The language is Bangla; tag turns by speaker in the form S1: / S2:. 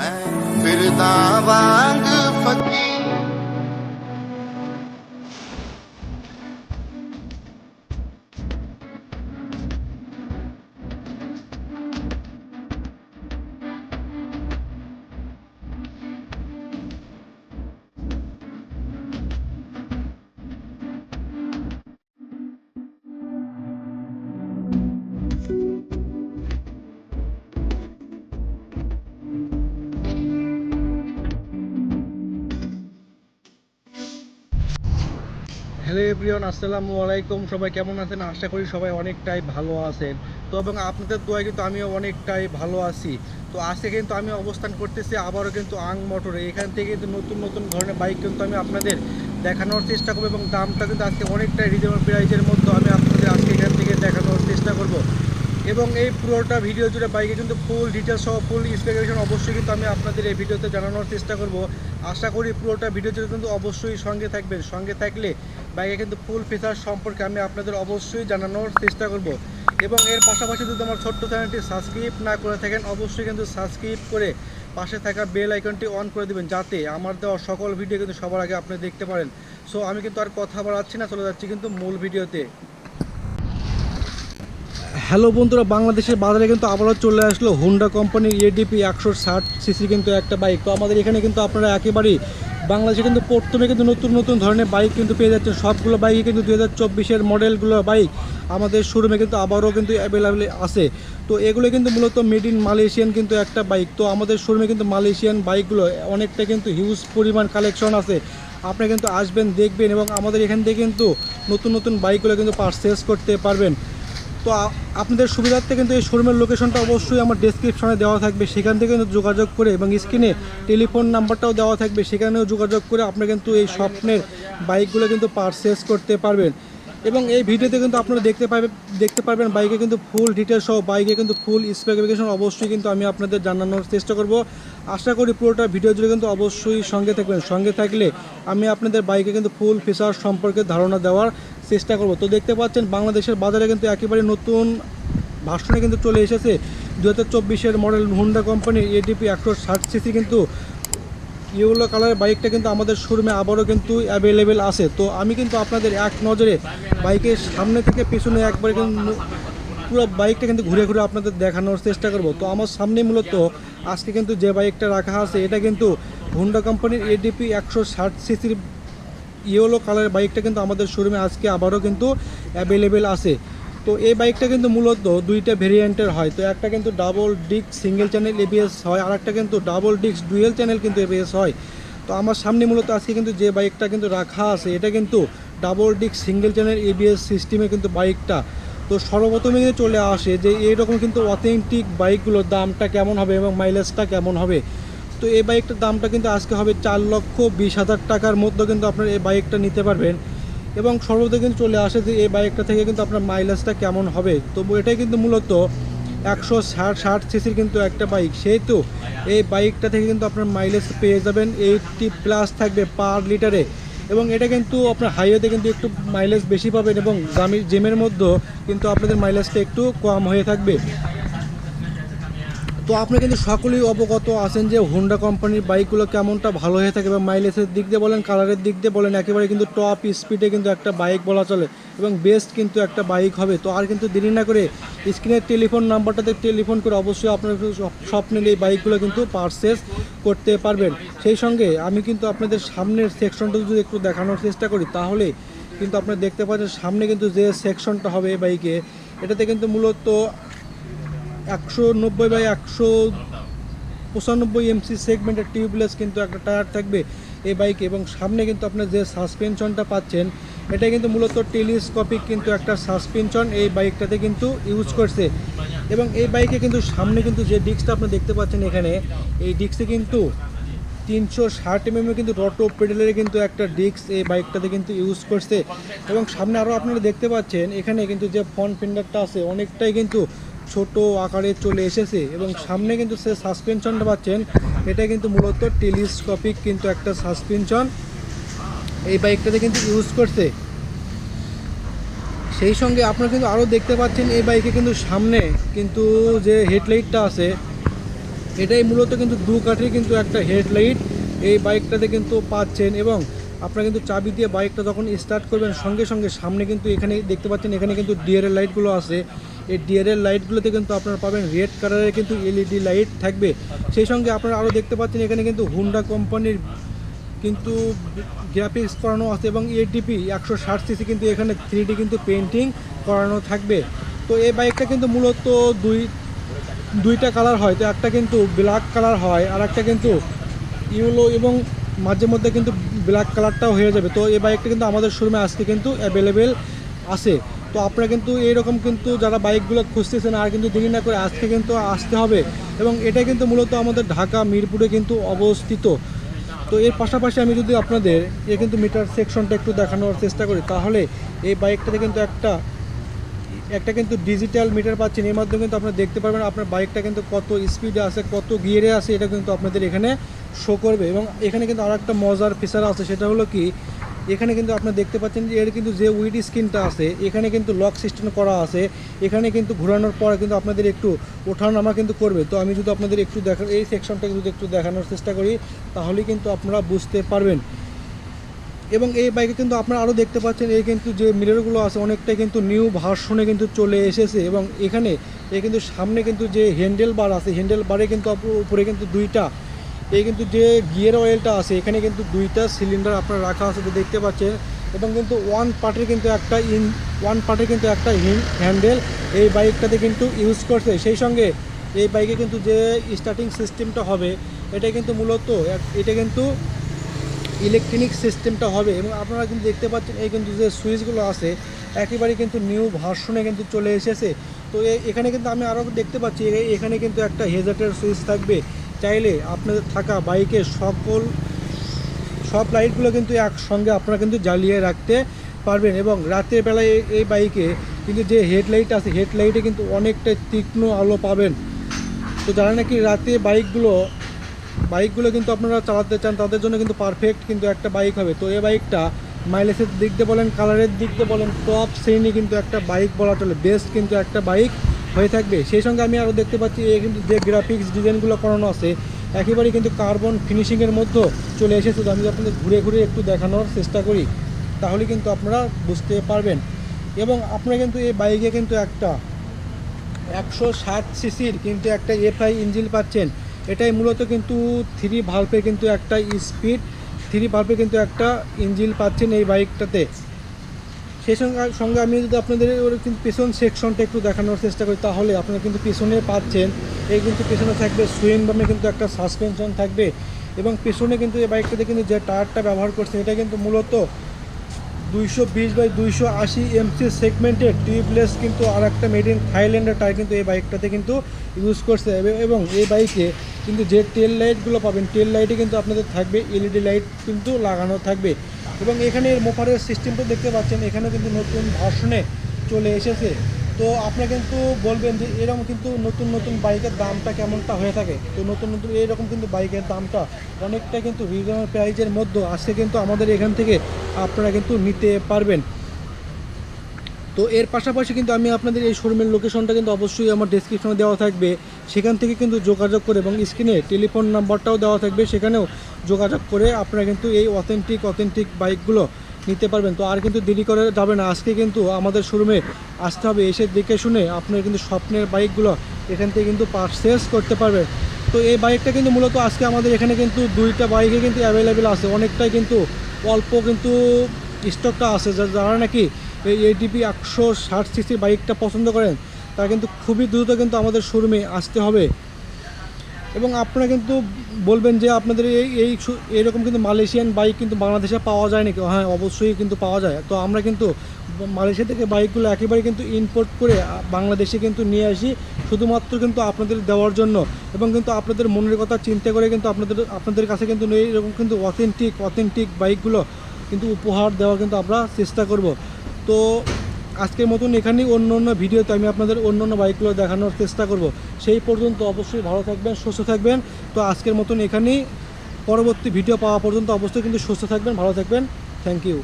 S1: मैं फिरदा
S2: হ্যালো এভরিওয়ান, আসসালামু আলাইকুম। সবাই কেমন আছেন? আশা করি সবাই অনেকটাই ভালো আছেন। তো এবং আপনাদের দোয়া কিন্তু আমিও অনেকটাই ভালো আছি। তো আজকে কিন্তু আমি অবস্থান করতেছি আবারও কিন্তু আং মোটরে। এখান থেকে কিন্তু নতুন নতুন ধরনের বাইক কিন্তু আমি আপনাদের দেখানোর চেষ্টা করব এবং দামটা কিন্তু আজকে অনেকটাই রিজনেবল প্রাইসের মধ্যে আমি আপনাদের আজকে এখান থেকে দেখানোর চেষ্টা করব। এবং এই পুরোটা ভিডিও জুড়ে বাইকে কিন্তু ফুল ডিটেলস সহ ফুল স্পেসিফিকেশন অবশ্যই কিন্তু আমি আপনাদের এই ভিডিওতে জানানোর চেষ্টা করব। আশা করি পুরোটা ভিডিও জুড়ে কিন্তু অবশ্যই সঙ্গে থাকবেন। সঙ্গে থাকলে বাইকে কিন্তু ফুল ফিচার সম্পর্কে আমি আপনাদের অবশ্যই জানানোর চেষ্টা করব। এবং এর পাশাপাশি যদি আমার ছোট্ট চ্যানেলটি সাবস্ক্রাইব না করে থাকেন, অবশ্যই কিন্তু সাবস্ক্রাইব করে পাশে থাকা বেল আইকনটি অন করে দিবেন, যাতে আমার দেওয়া সকল ভিডিও কিন্তু সবার আগে আপনি দেখতে পারেন। সো আমি কিন্তু আর কথা বাড়াচ্ছি না, চলে যাচ্ছি কিন্তু মূল ভিডিওতে হ্যালো বন্ধুরা, বাংলাদেশের বাজারে কিন্তু আবারও চলে আসলো হুন্ডা কোম্পানির এডিপি একশো ষাট সিসি কিন্তু একটা বাইক তো আমাদের এখানে কিন্তু আপনারা একেবারেই বাংলাদেশে কিন্তু প্রথমে কিন্তু নতুন নতুন ধরনের বাইক কিন্তু পেয়ে যাচ্ছেন। সবগুলো বাইকই কিন্তু দু হাজার চব্বিশের মডেলগুলো বাইক আমাদের শোরুমে কিন্তু আবারও কিন্তু অ্যাভেলেবেল আছে। তো এগুলো কিন্তু মূলত মেড ইন মালয়েশিয়ান কিন্তু একটা বাইক তো আমাদের শোরুমে কিন্তু মালয়েশিয়ান বাইকগুলো অনেকটা কিন্তু হিউজ পরিমাণ কালেকশন আছে। আপনি কিন্তু আসবেন, দেখবেন এবং আমাদের এখান থেকে কিন্তু নতুন নতুন বাইকগুলো কিন্তু পারচেস করতে পারবেন। তো আপনাদের সুবিধার্থে কিন্তু এই শোরুমের লোকেশনটা অবশ্যই আমার ডেসক্রিপশনে দেওয়া থাকবে। সেখান থেকে কিন্তু যোগাযোগ করে এবং স্ক্রিনে টেলিফোন নাম্বারটাও দেওয়া থাকবে। সেখানেও যোগাযোগ করে আপনি কিন্তু এই স্বপ্নের বাইকগুলো কিন্তু পারচেস করতে পারবেন। এবং এই ভিডিওতে কিন্তু আপনারা দেখতে পাবেন দেখতে পারবেন বাইকে কিন্তু ফুল ডিটেলস সহ বাইকে কিন্তু ফুল স্পেসিফিকেশন অবশ্যই কিন্তু আমি আপনাদের জানানোর চেষ্টা করব। আশা করি পুরোটা ভিডিও জুড়ে কিন্তু অবশ্যই সঙ্গে থাকবেন। সঙ্গে থাকলে আমি আপনাদের বাইকে কিন্তু ফুল ফিচার সম্পর্কে ধারণা দেওয়ার চেষ্টা করব। তো দেখতে পাচ্ছেন, বাংলাদেশের বাজারে কিন্তু একেবারে নতুন ভাষণে কিন্তু চলে এসেছে। দু হাজার মডেল হুন্ডা কোম্পানির এডিপি একশো ষাট সিসি কিন্তু ইয়েলো কালারের বাইকটা কিন্তু আমাদের শোরুমে আবারও কিন্তু অ্যাভেলেবেল আছে। তো আমি কিন্তু আপনাদের এক নজরে বাইকের সামনে থেকে পেছনে একবারে কিন্তু পুরো বাইকটা কিন্তু ঘুরে ঘুরে আপনাদের দেখানোর চেষ্টা করব। তো আমার সামনে মূলত আজকে কিন্তু যে বাইকটা রাখা আছে, এটা কিন্তু হুন্ডা কোম্পানির এডিপি একশো ষাট সিসির ইয়েলো কালারের বাইকটা কিন্তু আমাদের শোরুমে আজকে আবারও কিন্তু অ্যাভেলেবেল আছে। তো এই বাইকটা কিন্তু মূলত দুইটা ভেরিয়েন্টের হয়। তো একটা কিন্তু double disc single channel ABS হয়, আর একটা কিন্তু ডাবল ডিস্ক ডুয়েল চ্যানেল কিন্তু এবিএস হয়। তো আমার সামনে মূলত আজকে কিন্তু যে বাইকটা কিন্তু রাখা আছে, এটা কিন্তু double disc single channel ABS সিস্টেমে কিন্তু বাইকটা। তো সর্বপ্রথমে চলে আসে যে এইরকম কিন্তু অথেন্টিক বাইকগুলোর দামটা কেমন হবে এবং মাইলেজটা কেমন হবে। তো এই বাইকটার দামটা কিন্তু আজকে হবে চার লক্ষ বিশ হাজার টাকার মধ্যে কিন্তু আপনার এই বাইকটা নিতে পারবেন। এবং সর্বদা কিন্তু চলে আসে যে এই বাইকটা থেকে কিন্তু আপনার মাইলেজটা কেমন হবে। তো এটাই কিন্তু মূলত একশো ষাট ষাট সিসির কিন্তু একটা বাইক। সেহেতু এই বাইকটা থেকে কিন্তু আপনার মাইলেজ পেয়ে যাবেন এইটটি প্লাস থাকবে পার লিটারে এবং এটা কিন্তু আপনার হাইওয়েতে কিন্তু একটু মাইলেজ বেশি পাবেন এবং জামি জিমের মধ্যেও কিন্তু আপনাদের মাইলেজটা একটু কম হয়ে থাকবে। তো আপনি কিন্তু সকলেই অবগত আছেন যে হোন্ডা কোম্পানির বাইকগুলো কেমনটা ভালো হয়ে থাকে বা মাইলেজের দিক দিয়ে বলেন কালারের দিক দিয়ে বলেন, একেবারে কিন্তু টপ স্পিডে কিন্তু একটা বাইক বলা চলে এবং বেস্ট কিন্তু একটা বাইক হবে। তো আর কিন্তু দেরি না করে স্ক্রিনের টেলিফোন নাম্বারটাতে টেলিফোন করে অবশ্যই আপনার স্বপ্নের এই বাইকগুলো কিন্তু পারচেস করতে পারবেন। সেই সঙ্গে আমি কিন্তু আপনাদের সামনের সেকশনটা যদি একটু দেখানোর চেষ্টা করি, তাহলে কিন্তু আপনারা দেখতে পাচ্ছেন সামনে কিন্তু যে সেকশনটা হবে বাইকে এটাতে কিন্তু মূলত একশো নব্বই বাই একশো পঁচানব্বই এমসি সেগমেন্টের টিউবলেস কিন্তু একটা টায়ার থাকবে এই বাইকে এবং সামনে কিন্তু আপনার যে সাসপেনশনটা পাচ্ছেন এটা কিন্তু মূলত টেলিস্কোপিক কিন্তু একটা সাসপেনশন এই বাইকটাতে কিন্তু ইউজ করছে। এবং এই বাইকে কিন্তু সামনে কিন্তু যে ডিস্কটা আপনি দেখতে পাচ্ছেন এখানে, এই ডিস্কে কিন্তু তিনশো ষাট এম কিন্তু রটো পেডেলের কিন্তু একটা ডিস্ক এই বাইকটাতে কিন্তু ইউজ করছে। এবং সামনে আরও আপনারা দেখতে পাচ্ছেন, এখানে কিন্তু যে ফ্রন্ট ফিন্ডারটা আছে, অনেকটাই কিন্তু ছোট আকারে চলে এসেছে এবং সামনে কিন্তু সে সাসপেনশনটা পাচ্ছেন। এটা কিন্তু মূলত টেলিস্কোপিক কিন্তু একটা সাসপেনশন। এই বাইকটাতে কিন্তু ইউজ করছে। সেই সঙ্গে আপনারা কিন্তু আরও দেখতে পাচ্ছেন এই বাইকে কিন্তু সামনে কিন্তু যে হেডলাইটটা আছে, এটাই মূলত কিন্তু দু কাঠের কিন্তু একটা হেডলাইট। এই বাইকটাতে কিন্তু পাচ্ছেন এবং আপনারা কিন্তু চাবি দিয়ে বাইকটা যখন স্টার্ট করবেন, সঙ্গে সঙ্গে সামনে কিন্তু এখানে দেখতে পাচ্ছেন, এখানে কিন্তু ডিআরএল লাইটগুলো আছে। এই ডিআরএল লাইটগুলোতে কিন্তু আপনারা পাবেন রেড কালারের কিন্তু এলইডি লাইট থাকবে। সেই সঙ্গে আপনারা আরও দেখতে পাচ্ছেন এখানে কিন্তু হুন্ডা কোম্পানির কিন্তু গ্রাফিক্স করানো আছে এবং এডিপি একশো ষাট সিসি কিন্তু এখানে থ্রি কিন্তু পেন্টিং করানো থাকবে। তো এই বাইকটা কিন্তু মূলত দুই, দুইটা কালার হয়। তো একটা কিন্তু ব্ল্যাক কালার হয়, আর একটা কিন্তু ইউলো এবং মাঝে মধ্যে কিন্তু ব্ল্যাক কালারটাও হয়ে যাবে। তো এই বাইকটা কিন্তু আমাদের শোরুমে আজকে কিন্তু অ্যাভেলেবেল আছে। তো আপনারা কিন্তু এইরকম কিন্তু যারা বাইকগুলো খুঁজতেছেন আর কিন্তু দেরি না করে আজকে কিন্তু আসতে হবে। এবং এটা কিন্তু মূলত আমাদের ঢাকা, মিরপুরে কিন্তু অবস্থিত। তো এর পাশাপাশি আমি যদি আপনাদের এ কিন্তু মিটার সেকশনটা একটু দেখানোর চেষ্টা করি, তাহলে এই বাইকটাতে কিন্তু একটা একটা কিন্তু ডিজিটাল মিটার পাচ্ছেন। এর মাধ্যমে কিন্তু আপনারা দেখতে পারবেন আপনার বাইকটা কিন্তু কত স্পিডে আছে, কত গিয়ারে আছে, এটা কিন্তু আপনাদের এখানে শো করবে। এবং এখানে কিন্তু আর একটা মজার ফিচার আছে, সেটা হলো কি এখানে কিন্তু আপনারা দেখতে পাচ্ছেন যে এর কিন্তু যে উইড স্ক্রিনটা আছে, এখানে কিন্তু লক সিস্টেম করা আছে, এখানে কিন্তু ঘোরানোর পরে কিন্তু আপনাদের একটু ওঠানামা কিন্তু করবে। তো আমি যদি আপনাদের একটু দেখা, এই সেকশনটাকে যদি একটু দেখানোর চেষ্টা করি তাহলে কিন্তু আপনারা বুঝতে পারবেন। এবং এই বাইকে কিন্তু আপনারা আরও দেখতে পাচ্ছেন, এই কিন্তু যে মিররগুলো আছে অনেকটাই কিন্তু নিউ ভার্সনে কিন্তু চলে এসেছে। এবং এখানে এই কিন্তু সামনে কিন্তু যে হ্যান্ডেল বার আছে হ্যান্ডেল বারে কিন্তু উপরে কিন্তু দুইটা এই কিন্তু যে গিয়ার অয়েলটা আছে, এখানে কিন্তু দুইটা সিলিন্ডার আপনারা রাখা আছে দেখতে পাচ্ছেন। এবং কিন্তু ওয়ান পার্টের কিন্তু একটা ইন ওয়ান পার্টের কিন্তু একটা হ্যান্ডেল এই বাইকটাতে কিন্তু ইউজ করছে। সেই সঙ্গে এই বাইকে কিন্তু যে স্টার্টিং সিস্টেমটা হবে, এটা কিন্তু মূলত এটা কিন্তু ইলেকট্রনিক সিস্টেমটা হবে। এবং আপনারা কিন্তু দেখতে পাচ্ছেন, এই কিন্তু যে সুইচগুলো আছে, একেবারে কিন্তু নিউ ভার্সনে কিন্তু চলে এসেছে। তো এখানে কিন্তু আমি আরও দেখতে পাচ্ছি এখানে কিন্তু একটা হেজার্টের সুইচ থাকবে। চাইলে আপনাদের থাকা বাইকের সকল, সব লাইটগুলো কিন্তু একসঙ্গে আপনারা কিন্তু জ্বালিয়ে রাখতে পারবেন এবং রাতের বেলায় এই- বাইকে কিন্তু যে হেডলাইট আছে, হেডলাইটে কিন্তু অনেকটা তীক্ষ্ণ আলো পাবেন। তো যারা নাকি রাতে বাইকগুলো বাইকগুলো কিন্তু আপনারা চালাতে চান, তাদের জন্য কিন্তু পারফেক্ট কিন্তু একটা বাইক হবে। তো এই বাইকটা মাইলেজের দিক দিয়ে বলেন কালারের দিক দিয়ে বলেন টপ শ্রেণি কিন্তু একটা বাইক বলা চলে বেস্ট কিন্তু একটা বাইক। হয়ে থাকবে। সেই সঙ্গে আমি আরও দেখতে পাচ্ছি কিন্তু যে গ্রাফিক্স ডিজাইনগুলো করানো আছে, একেবারেই কিন্তু কার্বন ফিনিশিংয়ের মধ্যে চলে এসেছে। আমি আপনাদের ঘুরে ঘুরে একটু দেখানোর চেষ্টা করি, তাহলে কিন্তু আপনারা বুঝতে পারবেন। এবং আপনারা কিন্তু এই বাইকে কিন্তু একটা একশো ষাট সিসির কিন্তু একটা এফআই ইঞ্জিন পাচ্ছেন। এটাই মূলত কিন্তু থ্রি ভাল্পের কিন্তু একটা স্পিড থ্রি ভাল্পের কিন্তু একটা ইঞ্জিন পাচ্ছেন এই বাইকটাতে সেই সঙ্গে সঙ্গে আমি যদি আপনাদের ওর কিন্তু পেছন সেকশনটা একটু দেখানোর চেষ্টা করি, তাহলে আপনারা কিন্তু পেছনে পাচ্ছেন। এই কিন্তু পেছনে থাকবে সুইং বামে কিন্তু একটা সাসপেনশন থাকবে এবং পেছনে কিন্তু এই বাইকটাতে কিন্তু যে টায়ারটা ব্যবহার করছে এটা কিন্তু মূলত দুইশো বিশ বাই দুইশো আশি এমসি সেগমেন্টের টিউবলেস কিন্তু আর একটা মেড ইন থাইল্যান্ডের টায়ার কিন্তু এই বাইকটাতে কিন্তু ইউজ করছে। এবে- এবং এই বাইকে কিন্তু যে টেল লাইটগুলো পাবেন টেল লাইটে কিন্তু আপনাদের থাকবে এলইডি লাইট কিন্তু লাগানো থাকবে। এবং এখানে এর মোফারের সিস্টেমটা দেখতে পাচ্ছেন, এখানে কিন্তু নতুন ভার্সনে চলে এসেছে। তো আপনারা কিন্তু বলবেন যে এরকম কিন্তু নতুন নতুন বাইকের দামটা কেমনটা হয়ে থাকে? তো নতুন নতুন এইরকম কিন্তু বাইকের দামটা অনেকটা কিন্তু রিজনেবল প্রাইজের মধ্যে আজকে কিন্তু আমাদের এখান থেকে আপনারা কিন্তু নিতে পারবেন। তো এর পাশাপাশি কিন্তু আমি আপনাদের এই শোরুমের লোকেশনটা কিন্তু অবশ্যই আমার ডেসক্রিপশনে দেওয়া থাকবে। সেখান থেকে কিন্তু যোগাযোগ করে এবং স্ক্রিনে টেলিফোন নাম্বারটাও দেওয়া থাকবে। সেখানেও যোগাযোগ করে আপনারা কিন্তু এই অথেন্টিক অথেন্টিক বাইকগুলো নিতে পারবেন। তো আর কিন্তু দেরি করে যাবে না। আজকে কিন্তু আমাদের শোরুমে আসতে হবে। এসে দেখে শুনে আপনার কিন্তু স্বপ্নের বাইকগুলো এখান থেকে কিন্তু পারচেস করতে পারবেন। তো এই বাইকটা কিন্তু মূলত আজকে আমাদের এখানে কিন্তু দুইটা বাইকে কিন্তু অ্যাভেলেবেল আছে। অনেকটাই কিন্তু অল্প কিন্তু স্টকটা আছে। যারা নাকি এই এডিপি একশো ষাট সিসির বাইকটা পছন্দ করেন, তারা কিন্তু খুবই দ্রুত কিন্তু আমাদের শোরুমে আসতে হবে। এবং আপনারা কিন্তু বলবেন যে আপনাদের এই এই এরকম কিন্তু মালয়েশিয়ান বাইক কিন্তু বাংলাদেশে পাওয়া যায় নাকি? হ্যাঁ অবশ্যই কিন্তু পাওয়া যায়। তো আমরা কিন্তু মালয়েশিয়া থেকে বাইকগুলো একেবারে কিন্তু ইম্পোর্ট করে বাংলাদেশে কিন্তু নিয়ে আসি, শুধুমাত্র কিন্তু আপনাদের দেওয়ার জন্য। এবং কিন্তু আপনাদের মনের কথা চিন্তা করে কিন্তু আপনাদের আপনাদের কাছে কিন্তু এরকম কিন্তু অথেন্টিক অথেন্টিক বাইকগুলো কিন্তু উপহার দেওয়ার কিন্তু আমরা চেষ্টা করব। তো আজকের মতন এখানেই অন্য অন্য ভিডিওতে আমি আপনাদের অন্য অন্য বাইকগুলো দেখানোর চেষ্টা করব। সেই পর্যন্ত অবশ্যই ভালো থাকবেন, সুস্থ থাকবেন। তো আজকের মতন এখানেই। পরবর্তী ভিডিও পাওয়া পর্যন্ত অবশ্যই কিন্তু সুস্থ থাকবেন, ভালো থাকবেন। Thank you